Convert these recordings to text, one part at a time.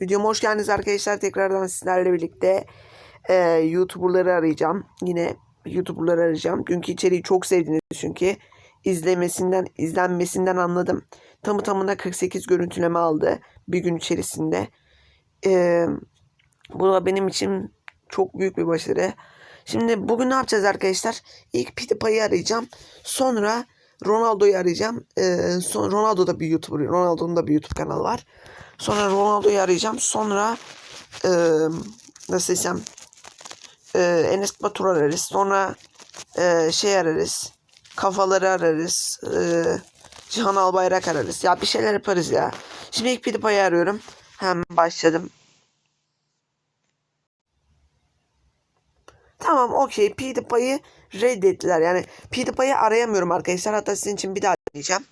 Videoma hoş geldiniz arkadaşlar. Tekrardan sizlerle birlikte e, YouTuber'ları arayacağım. Yine YouTuber'ları arayacağım. Günkü içeriği çok sevdiniz çünkü. izlemesinden, izlenmesinden anladım. Tamı tamına 48 görüntüleme aldı bir gün içerisinde. E, bu da benim için çok büyük bir başarı. Şimdi bugün ne yapacağız arkadaşlar? İlk PewDiePie'yi arayacağım. Sonra Ronaldo'yu arayacağım. Ee, son, Ronaldo da bir YouTuber. Ronaldo'nun da bir YouTube kanalı var. Sonra Ronaldo'yu arayacağım. Sonra e, nasıl desem e, Enes Batur ararız. Sonra e, şey ararız. Kafaları ararız. E, Cihan Albayrak ararız. Ya bir şeyler yaparız ya. Şimdi ilk PewDiePie'yi arıyorum. Hemen başladım. Tamam okey PewDiePie'yi reddettiler. Yani PewDiePie'yi arayamıyorum arkadaşlar. Hatta sizin için bir daha deneyeceğim.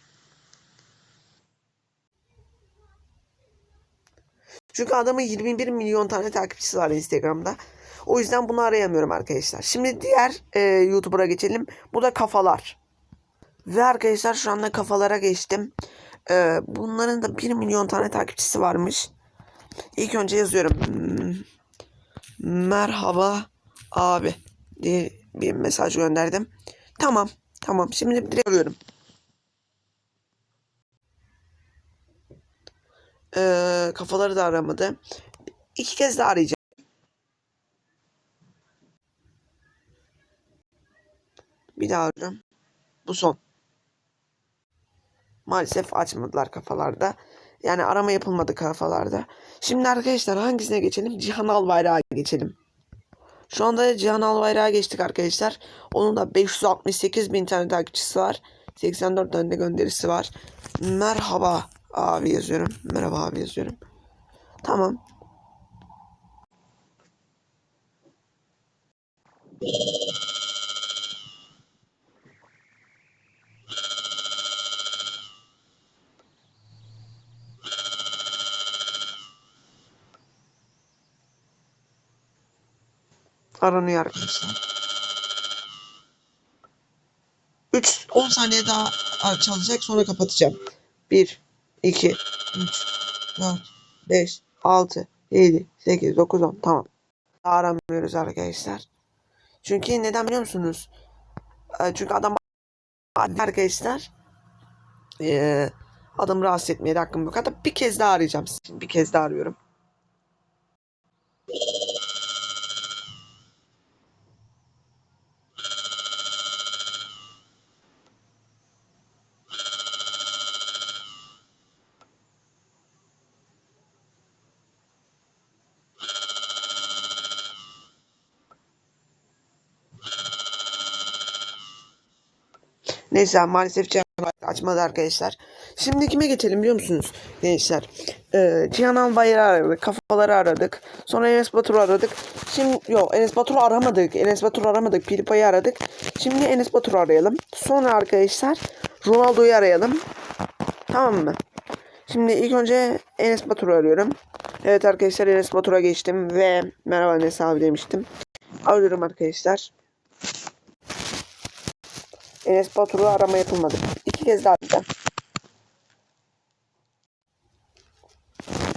Çünkü adamın 21 milyon tane takipçisi var Instagram'da. O yüzden bunu arayamıyorum arkadaşlar. Şimdi diğer e, YouTuber'a geçelim. Bu da kafalar. Ve arkadaşlar şu anda kafalara geçtim. E, bunların da 1 milyon tane takipçisi varmış. İlk önce yazıyorum. Merhaba abi diye bir mesaj gönderdim. Tamam. Tamam. Şimdi direkt arıyorum. Ee, kafaları da aramadı. İki kez daha arayacağım. Bir daha arıyorum. Bu son. Maalesef açmadılar kafalarda. Yani arama yapılmadı kafalarda. Şimdi arkadaşlar hangisine geçelim? Cihan Albayrak'a geçelim. Şu anda Cihan Albayrak'a geçtik arkadaşlar. Onun da 568 bin tane takipçisi var. 84 tane de gönderisi var. Merhaba abi yazıyorum. Merhaba abi yazıyorum. Tamam. Aranıyor arkadaşlar. 3 10 saniye daha çalacak sonra kapatacağım. 1 2 3 4 5 6 7 8 9 10 tamam. Aramıyoruz arkadaşlar. Çünkü neden biliyor musunuz? Ee, Çünkü adam arkadaşlar ee, adamı rahatsız etmeye hakkım yok. Hatta bir kez daha arayacağım. Şimdi bir kez daha arıyorum. Neyse maalesef Cihan açmadı arkadaşlar. Şimdi kime geçelim biliyor musunuz gençler? Ee, Cihan Albayrak'ı aradık. Kafaları aradık. Sonra Enes Batur'u aradık. Şimdi yok Enes Batur'u aramadık. Enes Batur'u aramadık. Piripa'yı aradık. Şimdi Enes Batur'u arayalım. Sonra arkadaşlar Ronaldo'yu arayalım. Tamam mı? Şimdi ilk önce Enes Batur'u arıyorum. Evet arkadaşlar Enes Batur'a geçtim ve merhaba Enes abi demiştim. Arıyorum arkadaşlar. Enes Batur'u arama yapılmadı. İki kez daha arayacağım.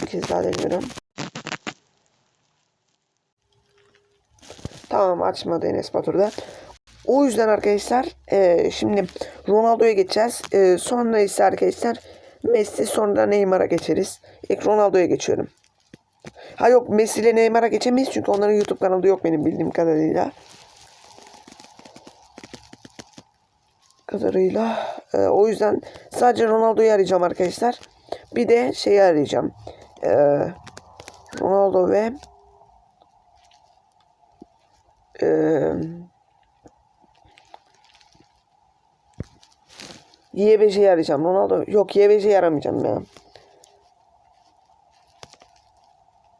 Bir kez daha deniyorum. Tamam açmadı Enes Batur'da. O yüzden arkadaşlar e, şimdi Ronaldo'ya geçeceğiz. E, sonra ise arkadaşlar Messi sonra Neymar'a geçeriz. İlk Ronaldo'ya geçiyorum. Ha yok Messi ile Neymar'a geçemeyiz çünkü onların YouTube kanalı yok benim bildiğim kadarıyla. Kadarıyla. Ee, o yüzden sadece Ronaldo'yu arayacağım arkadaşlar. Bir de şeyi arayacağım. Ee, Ronaldo ve e, YBC'yi arayacağım. Ronaldo yok YBC'yi aramayacağım ya.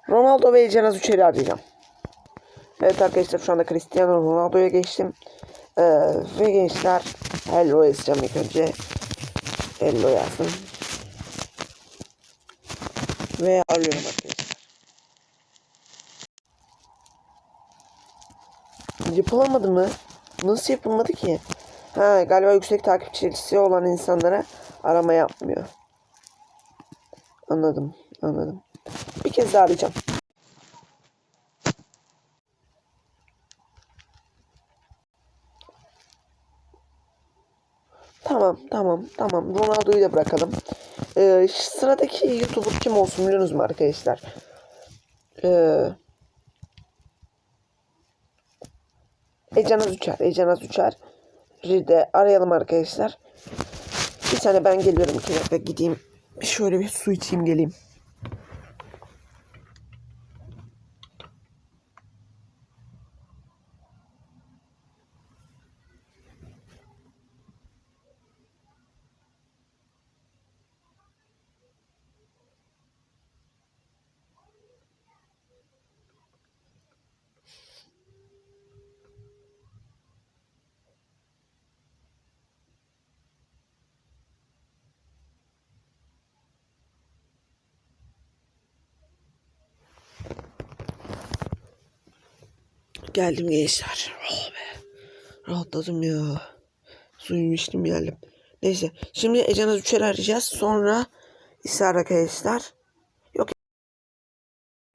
Ronaldo ve Cenaz Uçer'i arayacağım. Evet arkadaşlar şu anda Cristiano Ronaldo'ya geçtim. Ee, ve gençler Hello yazacağım ilk önce. Hello yazdım. Ve arıyorum arkadaşlar. Yapılamadı mı? Nasıl yapılmadı ki? Ha galiba yüksek takipçisi olan insanlara arama yapmıyor. Anladım. Anladım. Bir kez daha arayacağım. Tamam, tamam, tamam. Ronaldo'yu da bırakalım. Ee, sıradaki YouTuber kim olsun biliyorsunuz mu arkadaşlar? Ee, Ecanaz Uçar, Ecanaz Uçar. de arayalım arkadaşlar. Bir saniye ben geliyorum. iki dakika gideyim. Şöyle bir su içeyim geleyim. Geldim gençler. Oh be. Rahatladım ya. Suyumu içtim geldim. Neyse. Şimdi Ecanaz Üçer arayacağız. Sonra ise arkadaşlar. Yok.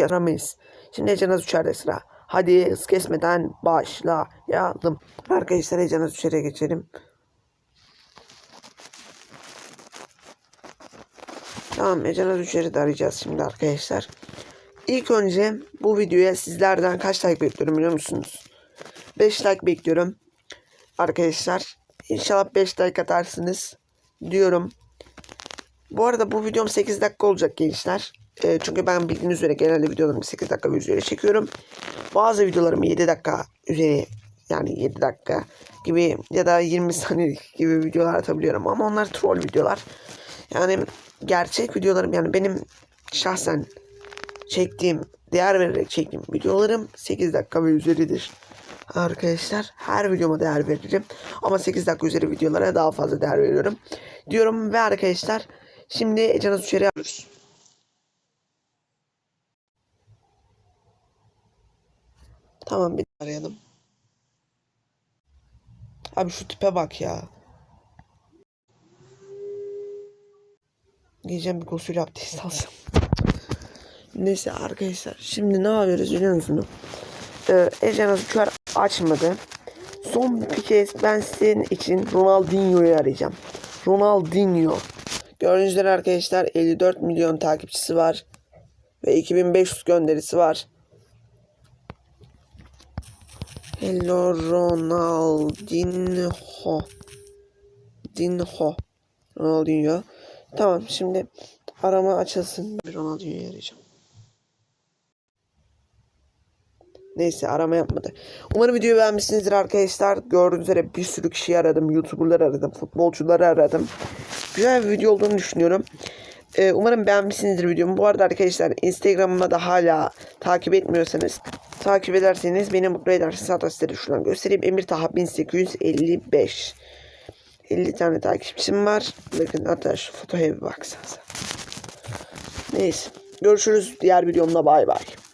Aramayız. Şimdi Ecanaz Üçer'de sıra. Hadi hız kesmeden başlayalım. Arkadaşlar Ecanaz Üçer'e geçelim. Tamam Ecanaz Üçer'i de arayacağız şimdi arkadaşlar. İlk önce bu videoya sizlerden kaç like bekliyorum biliyor musunuz? 5 like bekliyorum. Arkadaşlar inşallah 5 like atarsınız diyorum. Bu arada bu videom 8 dakika olacak gençler. Ee, çünkü ben bildiğiniz üzere genelde videolarımı 8 dakika üzeri çekiyorum. Bazı videolarımı 7 dakika üzeri yani 7 dakika gibi ya da 20 saniyelik gibi videolar atabiliyorum ama onlar troll videolar. Yani gerçek videolarım yani benim şahsen çektiğim, değer vererek çektiğim videolarım 8 dakika ve üzeridir. Arkadaşlar her videoma değer veririm. Ama 8 dakika üzeri videolara daha fazla değer veriyorum. Diyorum ve arkadaşlar şimdi Ecanaz Uçer'i alıyoruz. Tamam bir arayalım. Abi şu tipe bak ya. Giyeceğim bir gusül abdest alsam. Neyse arkadaşlar şimdi ne yapıyoruz biliyor musunuz? Ee, Ecanaz Uçar açmadı. Son bir kez ben senin için Ronaldinho'yu arayacağım. Ronaldinho. Gördüğünüz üzere arkadaşlar 54 milyon takipçisi var. Ve 2500 gönderisi var. Hello Ronaldinho. Dinho. Ronaldinho. Tamam şimdi arama açılsın. Bir Ronaldinho'yu arayacağım. Neyse arama yapmadı. Umarım videoyu beğenmişsinizdir arkadaşlar. Gördüğünüz üzere bir sürü kişi aradım. Youtuberları aradım. Futbolcuları aradım. Güzel bir video olduğunu düşünüyorum. Ee, umarım beğenmişsinizdir videomu. Bu arada arkadaşlar Instagram'ıma da hala takip etmiyorsanız takip ederseniz beni mutlu edersiniz. Hatta size şuradan göstereyim. Emir Taha 1855. 50 tane takipçim var. Bakın hatta şu fotoğrafa bir baksanıza. Neyse. Görüşürüz diğer videomda bay bay.